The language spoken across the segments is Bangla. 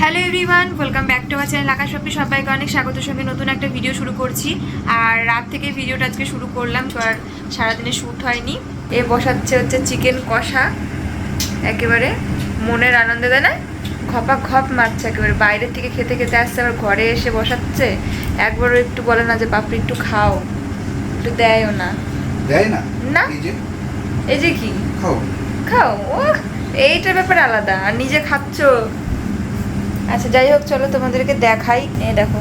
Hello everyone welcome back to আমার চ্যানেল আকাশ শপে সবাইকে অনেক স্বাগত। সঙ্গে নতুন একটা ভিডিও শুরু করছি। আর রাত থেকে ভিডিওটা আজকে শুরু করলাম তো আর সারাদিনে শ্যুট হয়নি। এ বসাচ্ছে হচ্ছে চিকেন কষা একেবারে মনের আনন্দে দেয় না? খপা খপ মারছে একেবারে। বাইরের থেকে খেতে খেতে আসছে আবার ঘরে এসে বসাচ্ছে। একবারও একটু বলে না যে পাপড়ি একটু খাও। একটু দেয়ও না। দেয় না? না। এই যে? এই যে কি? খাও। খাও? ও এইটার ব্যাপার আলাদা। আর নিজে খাচ্ছ? আচ্ছা যাই হোক, চলো তোমাদেরকে দেখাই। এ দেখো,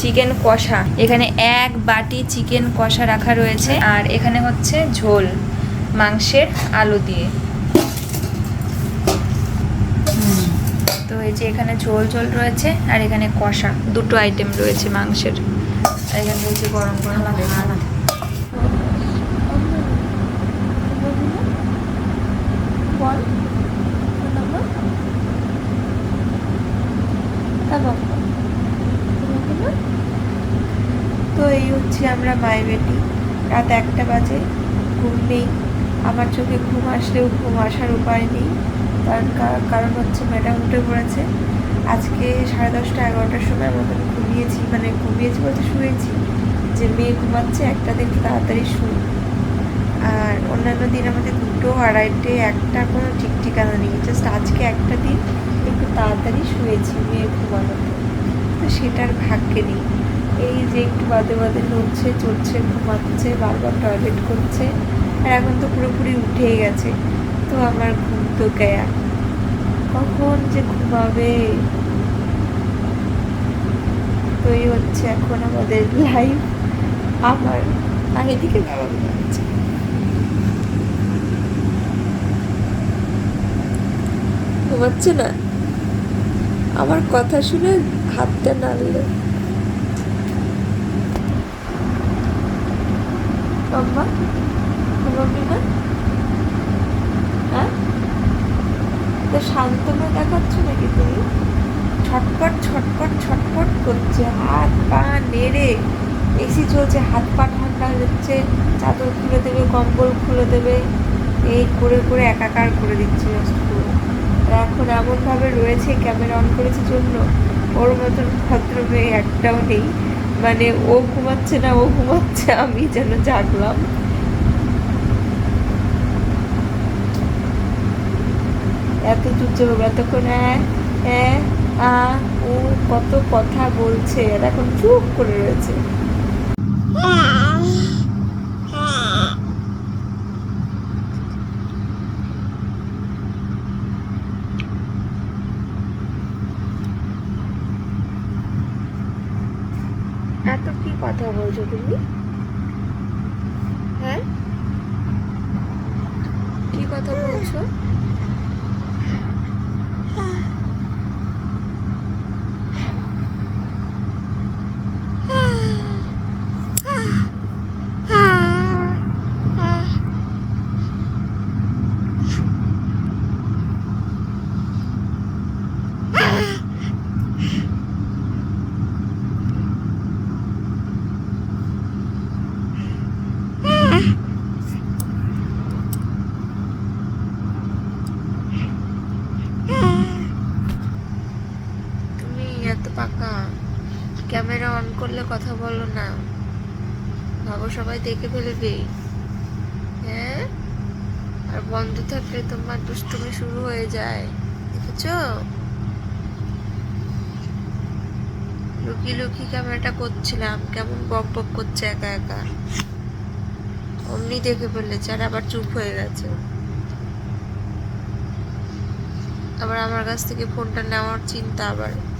চিকেন কষা। এখানে এক বাটি চিকেন কষা রাখা রয়েছে, আর এখানে হচ্ছে ঝোল, মাংসের আলু দিয়ে। তো এই যে এখানে ঝোল ঝোল রয়েছে, আর এখানে কষা। দুটো আইটেম রয়েছে মাংসের। এখানে রয়েছে গরম গরম ভাত বল। তো এই হচ্ছে আমরা মায়ের বেটি। রাত একটা বাজে, ঘুম নেই। আমার চোখে ঘুম আসলেও ঘুম আসার উপায় নেই। তার কারণ হচ্ছে ম্যাডাম উঠে পড়েছে। আজকে সাড়ে দশটা, এগারোটার সময় মতন ঘুমিয়েছি মানে ঘুমিয়েছি বলতে শুয়েছি যে মেয়ে ঘুমাচ্ছে, একটা দিন তাড়াতাড়ি শুই। আর অন্যান্য দিন আমাদের দুটো আড়াইটে একটা কোনো ঠিক ঠিকানা নেই। জাস্ট আজকে একটা দিন তাড়াতাড়ি শুয়েছি, মেয়ে ঘুমানোতে তো সেটার ভাগ্যে নেই। এই যে একটু বাদে বাদে নড়ছে, চড়ছে, ঘুমাচ্ছে, বারবার টয়লেট করছে, আর এখন তো পুরোপুরি উঠেই গেছে। তো আমার ঘুম তো গয়া। কখন যে ঘুমাবে? তো এই হচ্ছে এখন আমাদের লাইফ আমার আর এদিকে বাবা ঘুমাচ্ছে ঘুমাচ্ছে না? আমার কথা শুনে হাতটা নাড়লো। মাম্মা ঘুমাবি হ্যাঁ? তো শান্তনা দেখাচ্ছ নাকি তুমি? ছটপট ছটপট ছটপট করছে। হাত পা নেড়ে। এসি চলছে, হাত পা ঠান্ডা হচ্ছে। চাদর খুলে দেবে, কম্বল খুলে দেবে। এই করে করে একাকার করে দিচ্ছে আর এখন এমনভাবে রয়েছে ক্যামেরা অন করেছে জন্য। ওর মতন ভদ্র মেয়ে একটাও নেই। মানে ও ঘুমাচ্ছে না, ও ঘুমাচ্ছে, আমি যেন জাগলাম এত চুপচাপ এতক্ষণ হ্যাঁ আ ও কত কথা বলছে এখন চুপ করে রয়েছে। এত কি কথা বলছো তুমি? হ্যাঁ? কি কথা বলছো? তুমি এত পাকা ক্যামেরা অন করলে কথা বলো না। ভাবো সবাই দেখে ফেলবে। হ্যাঁ? আর বন্ধ থাকলে তোমার দুষ্টুমি শুরু হয়ে যায়। দেখেছ? লুকিয়ে লুকিয়ে ক্যামেরাটা করছিলাম। কেমন বক বক করছে একা একা। অমনি দেখে ফেলেছে আর আবার চুপ হয়ে গেছে। আবার আমার কাছ থেকে ফোনটা নেওয়ার চিন্তা আবার।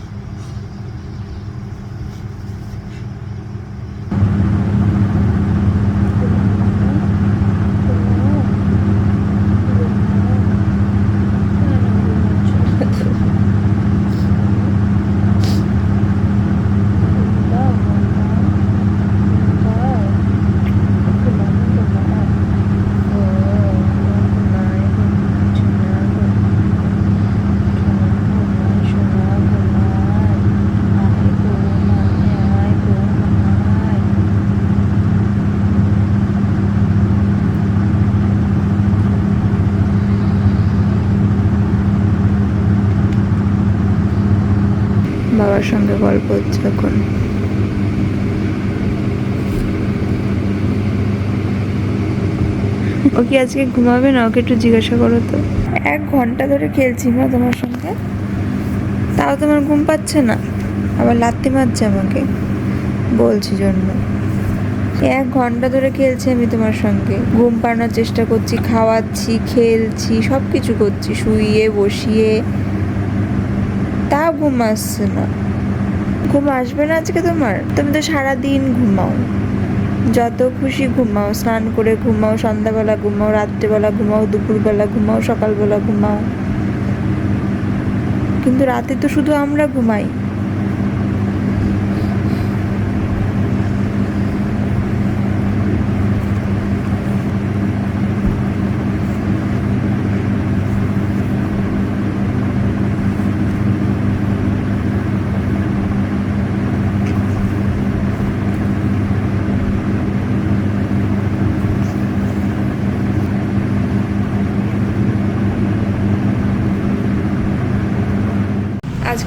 বাবার সঙ্গে গল্প হচ্ছে এখন। ও কি আজকে ঘুমাবে না? ওকে একটু জিজ্ঞাসা করো তো। এক ঘণ্টা ধরে খেলছি মা তোমার সঙ্গে। তাও তোমার ঘুম পাচ্ছে না? আবার লাত্তি মারছে আমাকে, বলছি জন্য। এক ঘণ্টা ধরে খেলছি আমি তোমার সঙ্গে। ঘুম পাড়ানোর চেষ্টা করছি, খাওয়াচ্ছি, খেলছি সব কিছু করছি শুইয়ে বসিয়ে। তাও ঘুম আসছে না। ঘুম আসবে না আজকে তোমার? তুমি তো সারাদিন ঘুমাও। যত খুশি ঘুমাও, স্নান করে ঘুমাও, সন্ধ্যাবেলা ঘুমাও, রাত্রেবেলা ঘুমাও, দুপুরবেলা ঘুমাও, সকালবেলা ঘুমাও। কিন্তু রাতে তো শুধু আমরা ঘুমাই।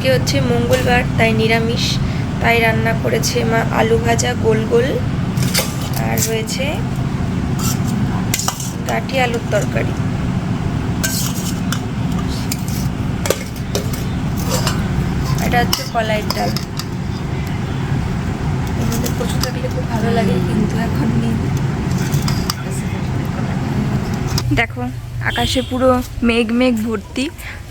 আজকে হচ্ছে মঙ্গলবার, তাই নিরামিষ। তাই রান্না করেছে মা আলু ভাজা গোল গোল। আর রয়েছে গাঠি আলুর তরকারি। এটা হচ্ছে কলাইয়ের ডাল। মধ্যে কচু থাকলে খুব ভালো লাগে, কিন্তু এখন নেই। দেখো, আকাশে পুরো মেঘ মেঘ ভর্তি।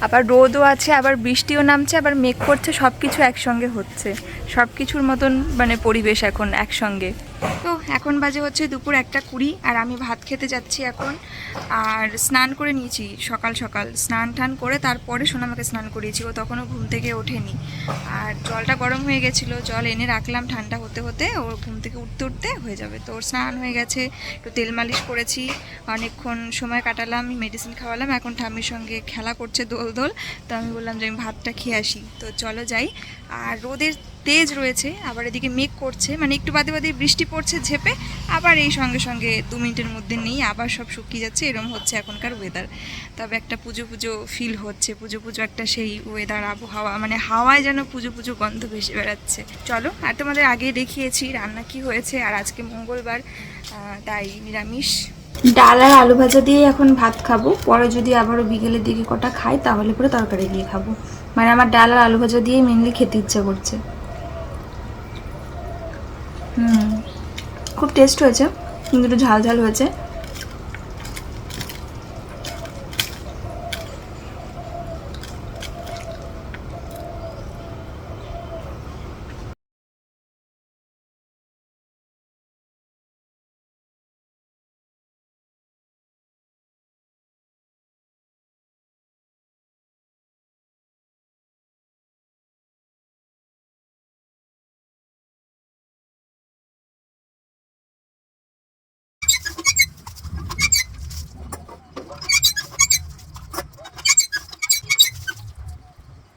আবার রোদও আছে, আবার বৃষ্টিও নামছে, আবার মেঘ করছে সব কিছু একসঙ্গে হচ্ছে। সব কিছুর মতন মানে পরিবেশ এখন একসঙ্গে। তো এখন বাজে হচ্ছে দুপুর একটা কুড়ি, আর আমি ভাত খেতে যাচ্ছি এখন। আর স্নান করে নিয়েছি সকাল সকাল। স্নান টান করে তারপরে সোনামাকে স্নান করিয়েছি, ও তখনও ঘুম থেকে ওঠেনি। আর জলটা গরম হয়ে গেছিল, জল এনে রাখলাম ঠান্ডা হতে হতে ওর ঘুম থেকে উঠতে উঠতে হয়ে যাবে। তো ওর স্নান হয়ে গেছে, একটু তেল মালিশ করেছি, অনেকক্ষণ সময় কাটালাম, মেডিসিন খাওয়ালাম, এখন ঠাম্মির সঙ্গে খেলা করছে দোল দোল তো আমি বললাম যে আমি ভাতটা খেয়ে আসি। তো চলো যাই। আর রোদের তেজ রয়েছে, আবার এদিকে মেঘ করছে। মানে একটু বাদে বাদে বৃষ্টি পড়ছে ঝেপে, আবার এই সঙ্গে সঙ্গে দু মিনিটের মধ্যে নেই, আবার সব শুকিয়ে যাচ্ছে, এরম হচ্ছে এখনকার ওয়েদার তবে একটা পুজো পুজো ফিল হচ্ছে। পুজো পুজো একটা সেই ওয়েদার আবহাওয়া মানে হাওয়ায় যেন পুজো পুজো গন্ধ ভেসে বেড়াচ্ছে। চলো, আর তোমাদের আগেই দেখিয়েছি রান্না কি হয়েছে। আর আজকে মঙ্গলবার তাই নিরামিষ। ডাল আর আলু ভাজা দিয়ে এখন ভাত খাব। পরে যদি আবারও বিকেলের দিকে কটা খাই, তাহলে পরে তরকারি দিয়ে খাব। মানে আমার ডাল আর আলু ভাজা দিয়ে মেনলি খেতে ইচ্ছা করছে। হুম। খুব টেস্ট হয়েছে। কিন্তু একটু ঝাল ঝাল হয়েছে।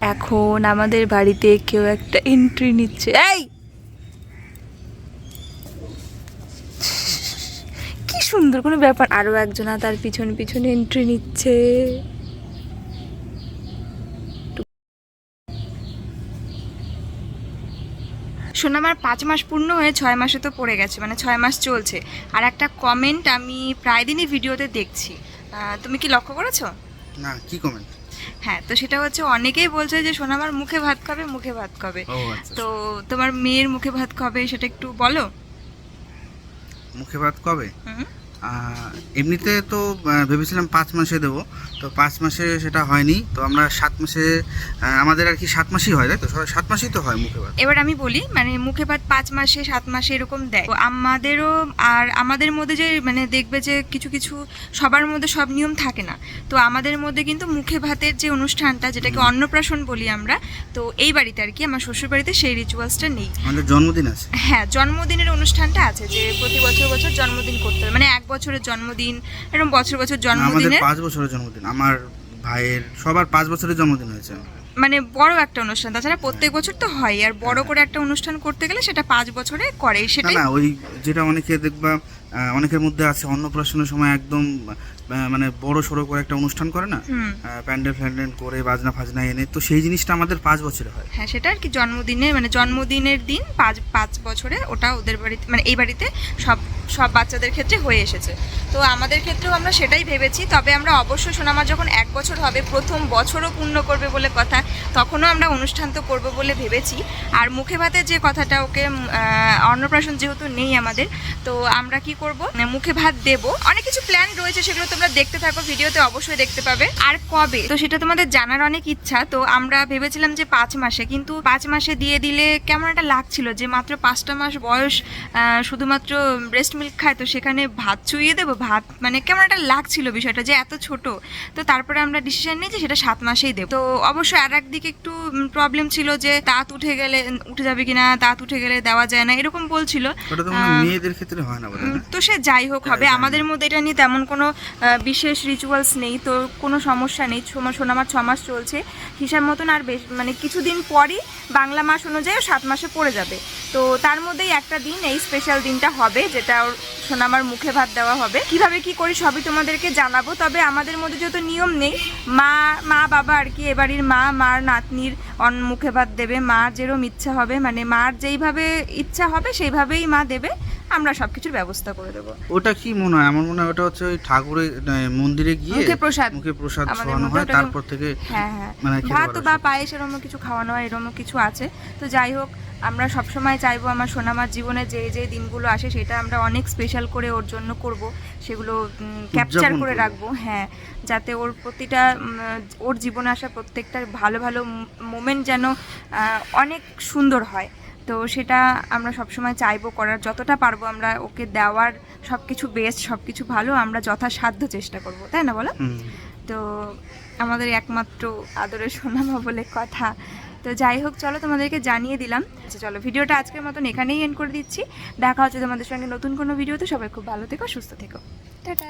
এখন আমাদের বাড়িতে কেউ একটা এন্ট্রি নিচ্ছে। এই! কি সুন্দর কোনো ব্যাপার। আরও একজনা তার পিছনে পিছনে এন্ট্রি নিচ্ছে। শোন, আমার পাঁচ মাস পূর্ণ হয়ে ছয় মাসে তো পড়ে গেছে মানে ছয় মাস চলছে। আর একটা কমেন্ট আমি প্রায় দিনই ভিডিওতে দেখছি। তুমি কি লক্ষ্য করেছ? না, কি কমেন্ট হ্যাঁ তো সেটা হচ্ছে অনেকেই বলছে যে সোনামার মুখে ভাত খাবে মুখে ভাত খাবে। আচ্ছা তো তোমার মেয়ের মুখে ভাত খাবে সেটা একটু বলো। মুখে ভাত কবে? হুম। এমনিতে তো ভেবেছিলাম পাঁচ মাসে দেবো তো পাঁচ মাসে সেটা হয়নি তো আমরা সাত মাসে আমাদের আর কি সাত মাসই হয় তাই তো? সাত মাসেই তো হয় মুখে ভাত। এবার আমি বলি মানে মুখে ভাত পাঁচ মাসে সাত মাসে এরকম দেয়। তো আমাদেরও আর আমাদের মধ্যে যে মানে দেখবে যে কিছু কিছু সবার মধ্যে সব নিয়ম থাকে না। তো আমাদের মধ্যে কিন্তু মুখে ভাতের যে অনুষ্ঠানটা যেটাকে অন্নপ্রাশন বলি আমরা তো এই বাড়িতে আর কি আমার শ্বশুর বাড়িতে সেই রিচুয়ালসটা নেই। আমাদের জন্মদিন আছে। হ্যাঁ জন্মদিনের অনুষ্ঠানটা আছে যে প্রতি বছর বছর জন্মদিন করতে হবে মানে এক বছরের জন্মদিন এরকম বছর বছর না, আমাদের পাঁচ বছরের জন্মদিন আমার ভাইয়ের সবার পাঁচ বছরের জন্মদিন হয়েছে। মানে বড় একটা অনুষ্ঠান তাছাড়া প্রত্যেক বছর তো হয় আর বড় করে একটা অনুষ্ঠান করতে গেলে সেটা পাঁচ বছরে করে সেটা না ওই যেটা অনেকে দেখবা অনেকের মধ্যে আছে অন্নপ্রাশনের সময় একদম মানে বড় সড়ো করে একটা অনুষ্ঠান করে না? প্যান্ডেল ফ্যান্ডেল করে বাজনা ফাজনা এনে তো সেই জিনিসটা আমাদের পাঁচ বছরে হয়। হ্যাঁ সেটা আর কি জন্মদিনে মানে জন্মদিনের দিন পাঁচ পাঁচ বছরে ওটা ওদের বাড়িতে মানে এই বাড়িতে সব সব বাচ্চাদের ক্ষেত্রে হয়ে এসেছে। তো আমাদের ক্ষেত্রেও আমরা সেটাই ভেবেছি। তবে আমরা অবশ্যই সোনামার যখন এক বছর হবে, প্রথম বছরও পূর্ণ করবে বলে কথা, তখনও আমরা অনুষ্ঠান তো করব বলে ভেবেছি। আর মুখে ভাতের যে কথাটা, ওকে অন্নপ্রাশন যেহেতু নেই আমাদের, তো আমরা কি করব? মুখে ভাত দেব। অনেক কিছু প্ল্যান রয়েছে, সেগুলো তোমরা দেখতে থাকো, ভিডিওতে অবশ্যই দেখতে পাবে। আর কবে? তো সেটা তোমাদের জানার অনেক ইচ্ছা। তো আমরা ভেবেছিলাম যে পাঁচ মাসে, কিন্তু পাঁচ মাসে দিয়ে দিলে কেমন একটা লাগছিল যে মাত্র পাঁচটা মাস বয়স শুধুমাত্র ব্রেস্ট মিল্ক খায় তো সেখানে ভাত চুইয়ে দেবো। ভাত মানে কেমন একটা লাগছিল বিষয়টা যে এত ছোট। তো তারপরে আমরা ডিসিশন নিই যে সেটা সাত মাসেই দেবো। তো অবশ্যই আর একদিকে একটু প্রবলেম ছিল যে দাঁত উঠে গেলে উঠে যাবে কিনা দাঁত উঠে গেলে দেওয়া যায় না এরকম বলছিল। হয় মেয়েদের ক্ষেত্রে হয় না তো সে যাই হোক হবে। আমাদের মধ্যে এটা নিয়ে তেমন কোনো বিশেষ রিচুয়ালস নেই। তো কোনো সমস্যা নেই। সোমা সোনামার ছ মাস চলছে। হিসাব মতন আর বেশ মানে কিছুদিন পরই বাংলা মাস অনুযায়ী সাত মাসে পড়ে যাবে। তো তার মধ্যেই একটা দিন, এই স্পেশাল দিনটা হবে, যেটা ওর সোনামার মুখে ভাত দেওয়া হবে। কীভাবে কি করি সবই তোমাদেরকে জানাব, তবে আমাদের মধ্যে যেহেতু নিয়ম নেই, মা মা, বাবা আর কি এবাড়ির মা, মার নাতনির অন মুখে ভাত দেবে, মার যেরম ইচ্ছা হবে মানে মার যেইভাবে ইচ্ছা হবে সেইভাবেই মা দেবে। আমরা সব কিছুর ব্যবস্থা করে দেবো। ওটা কি মনে হয়? আমার মনে হয় ওটা হচ্ছে ওই ঠাকুরের মন্দিরে গিয়ে মুখে প্রসাদ। মুখে প্রসাদ খাওয়ানো হয় তারপর থেকে হ্যাঁ হ্যাঁ। মানে ভাত বা পায়েস এরমও কিছু খাওয়ানো হয় এরমও কিছু আছে। তো যাই হোক আমরা সবসময় চাইব আমার সোনামার জীবনে যে যে দিনগুলো আসে সেটা আমরা অনেক স্পেশাল করে ওর জন্য করব। সেগুলো ক্যাপচার করে রাখব হ্যাঁ। যাতে ওর প্রতিটা ওর জীবনে আসা প্রত্যেকটা ভালো ভালো মোমেন্ট যেন অনেক সুন্দর হয়। তো সেটা আমরা সবসময় চাইব করার। যতটা পারব আমরা ওকে দেওয়ার সব কিছু বেস্ট সব কিছু ভালো আমরা যথাসাধ্য চেষ্টা করব তাই না বলো? তো আমাদের একমাত্র আদরের সোনামা বলে কথা। তো যাই হোক চলো তোমাদেরকে জানিয়ে দিলাম আচ্ছা চলো ভিডিওটা আজকের মতন এখানেই এন্ড করে দিচ্ছি। দেখা হচ্ছে তোমাদের সঙ্গে নতুন কোনো ভিডিওতে। সবাই খুব ভালো থেকো সুস্থ থেকো। টাটা!